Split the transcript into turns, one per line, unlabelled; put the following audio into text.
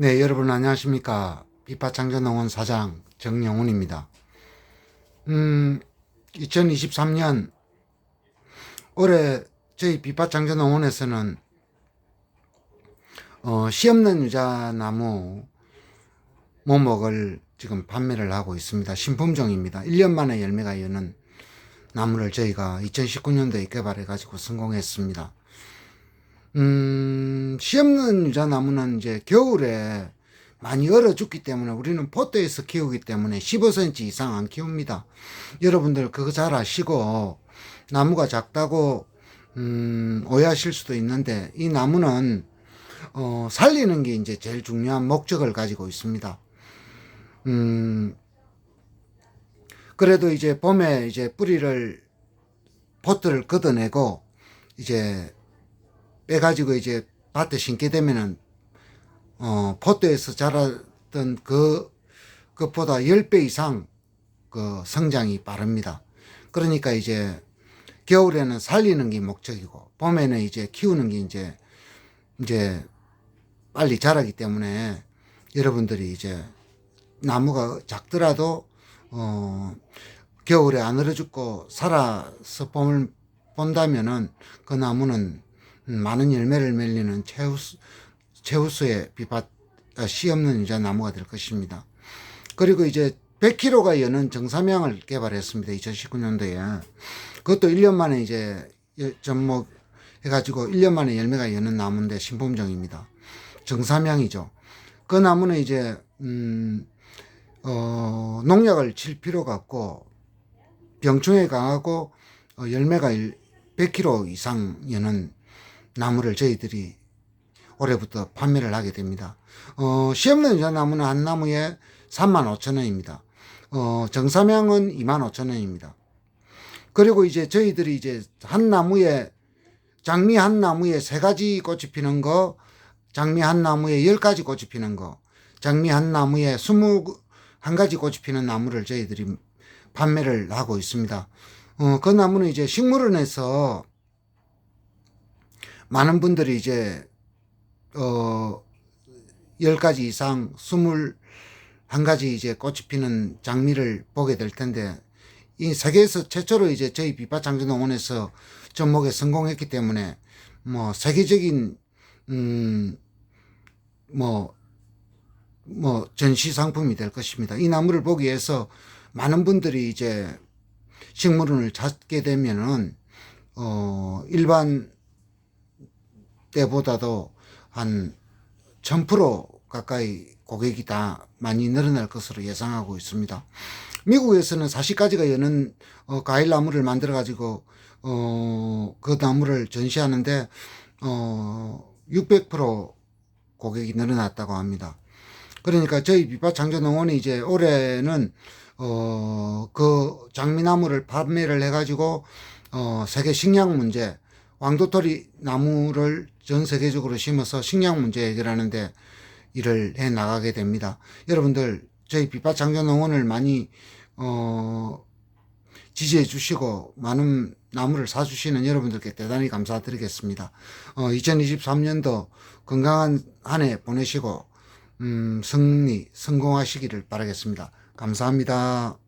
네, 여러분 안녕하십니까. 비파창조농원 사장 정영훈입니다. 음, 2023년 올해 저희 비파창조농원에서는 어, 씨 없는 유자나무 모목을 지금 판매를 하고 있습니다. 신품종입니다. 1년 만에 열매가 여는 나무를 저희가 2019년도에 개발해 가지고 성공했습니다. 음, 씨 없는 유자나무는 이제 겨울에 많이 얼어 죽기 때문에 우리는 포트에서 키우기 때문에 15cm 이상 안 키웁니다. 여러분들 그거 잘 아시고 나무가 작다고 음, 오해하실 수도 있는데 이 나무는 어, 살리는 게 이제 제일 중요한 목적을 가지고 있습니다. 음, 그래도 이제 봄에 이제 뿌리를 포트를 걷어내고 이제 빼가지고 이제 밭에 심게 되면은 어 포트에서 자랐던 그 그보다 10배 이상 그 성장이 빠릅니다. 그러니까 이제 겨울에는 살리는 게 목적이고 봄에는 이제 키우는 게 이제 이제 빨리 자라기 때문에 여러분들이 이제 나무가 작더라도 어 겨울에 안 얼어 죽고 살아서 봄을 본다면은 그 나무는 많은 열매를 맺리는 최우수, 최우수의 비밭, 아, 씨 없는 유자 나무가 될 것입니다. 그리고 이제 100kg가 여는 정삼향을 개발했습니다. 2019년도에. 그것도 1년 만에 이제 접목 해가지고 1년 만에 열매가 여는 나무인데 신품종입니다. 정삼향이죠. 그 나무는 이제, 음, 어, 농약을 칠 필요가 없고 병충해 강하고 어, 열매가 100kg 이상 여는 나무를 저희들이 올해부터 판매를 하게 됩니다. 어, 시험는 유자나무는 한 나무에 3만 5천 원입니다. 어, 정삼향은 2만 5천 원입니다. 그리고 이제 저희들이 이제 한 나무에 장미 한 나무에 세 가지 꽃이 피는 거, 장미 한 나무에 열 가지 꽃이 피는 거, 장미 한 나무에 스무 한 가지 꽃이 피는 나무를 저희들이 판매를 하고 있습니다. 어, 그 나무는 이제 식물원에서 많은 분들이 이제 어 10가지 이상 21가지 이제 꽃이 피는 장미를 보게 될 텐데 이 세계에서 최초로 이제 저희 비파 장주농원에서 접목에 성공했기 때문에 뭐 세계적인 음뭐 뭐 전시 상품이 될 것입니다. 이 나무를 보기 위해서 많은 분들이 이제 식물원을 찾게 되면은 어 일반 때보다도 한 1000% 가까이 고객이 다 많이 늘어날 것으로 예상하고 있습니다. 미국에서는 40가지가 여는 어, 과일 나무를 만들어 가지고 어, 그 나무를 전시하는데 어, 600% 고객이 늘어났다고 합니다. 그러니까 저희 비바 장조농원이 이제 올해는 어, 그 장미나무를 판매를 해가지고 어, 세계 식량 문제 왕도토리 나무를 전 세계적으로 심어서 식량 문제 해결하는데 일을 해 나가게 됩니다. 여러분들 저희 비파 장전농원을 많이 어, 지지해 주시고 많은 나무를 사주시는 여러분들께 대단히 감사드리겠습니다. 어, 2023년도 건강한 한 해 보내시고 음, 승리 성공하시기를 바라겠습니다. 감사합니다.